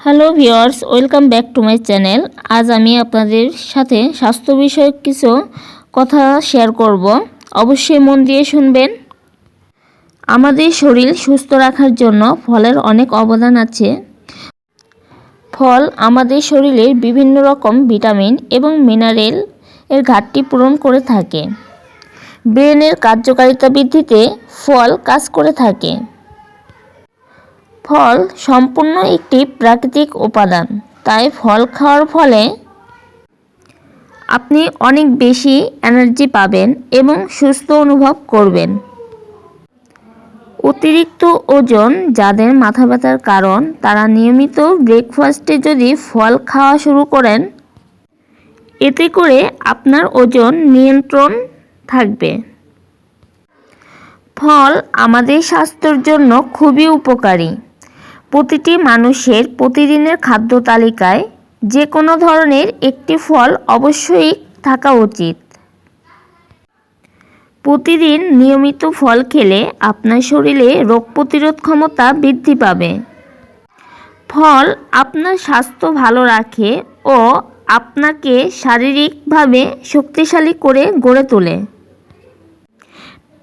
Hello viewers welcome back to my channel আজ আমি আপনাদের সাথে স্বাস্থ্য বিষয়ক কিছু কথা শেয়ার করব। অবশ্যই মন দিয়ে শুনবেন। আমাদের শরীর সুস্থ রাখার জন্য ফলের অনেক অবদান আছে। ফল আমাদের শরীরের বিভিন্ন রকম ভিটামিন এবং মিনারেল এর ঘাটতি পূরণ করে থাকে। ব্রেনের কার্যকারিতা বৃদ্ধিতে ফল কাজ করে থাকে। ফল সম্পূর্ণ একটি প্রাকৃতিক উপাদান। তাই ফল খাওয়ার ফলে আপনি অনেক বেশি এনার্জি পাবেন এবং সুস্থ অনুভব করবেন। অতিরিক্ত ওজন যাদের মাথা ব্যথার কারণ, তারা নিয়মিত ব্রেকফাস্টে যদি ফল খাওয়া শুরু করেন, এতে করে আপনার ওজন নিয়ন্ত্রণ থাকবে। ফল আমাদের স্বাস্থ্যের জন্য খুবই উপকারী। প্রতিটি মানুষের প্রতিদিনের খাদ্য তালিকায় যে কোনো ধরনের একটি ফল অবশ্যই থাকা উচিত। প্রতিদিন নিয়মিত ফল খেলে আপনার শরীরে রোগ প্রতিরোধ ক্ষমতা বৃদ্ধি পাবে। ফল আপনার স্বাস্থ্য ভালো রাখে ও আপনাকে শারীরিকভাবে শক্তিশালী করে গড়ে তোলে।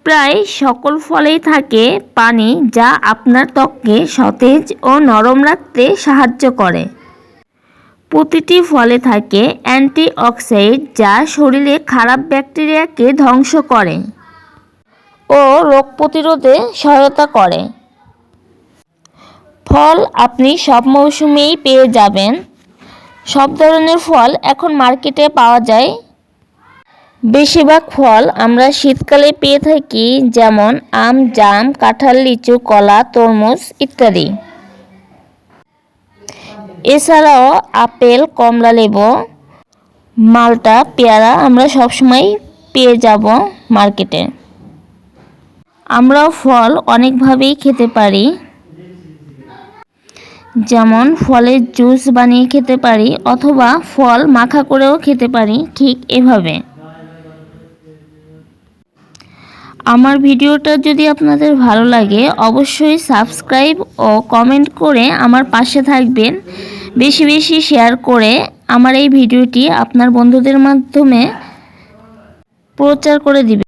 প্রায় সকল ফলেই থাকে পানি যা আপনার ত্বককে সতেজ ও নরম রাখতে সাহায্য করে। প্রতিটি ফলে থাকে অ্যান্টিঅক্সিডেন্ট যা শরীরে খারাপ ব্যাকটেরিয়াকে ধ্বংস করে ও রোগ প্রতিরোধে সহায়তা করে। ফল আপনি সব মৌসুমেই পেয়ে যাবেন। সব ধরনের ফল এখন মার্কেটে পাওয়া যায় বেশিরভাগ ফল আমরা শীতকালে পেয়ে থাকি, যেমন আম, জাম, কাঁঠাল, লিচু, কলা, তরমুজ ইত্যাদি। এছাড়াও আপেল, কমলা লেবু, মালটা, পেয়ারা আমরা সবসময় পেয়ে যাব মার্কেটে। আমরাও ফল অনেকভাবেই খেতে পারি। যেমন ফলের জুস বানিয়ে খেতে পারি, অথবা ফল মাখা করেও খেতে পারি, ঠিক এভাবে। আমার ভিডিওটা যদি আপনাদের ভালো লাগে, অবশ্যই সাবস্ক্রাইব ও কমেন্ট করে আমার পাশে থাকবেন। বেশি বেশি শেয়ার করে আমার এই ভিডিওটি আপনার বন্ধুদের মাধ্যমে প্রচার করে দিবেন।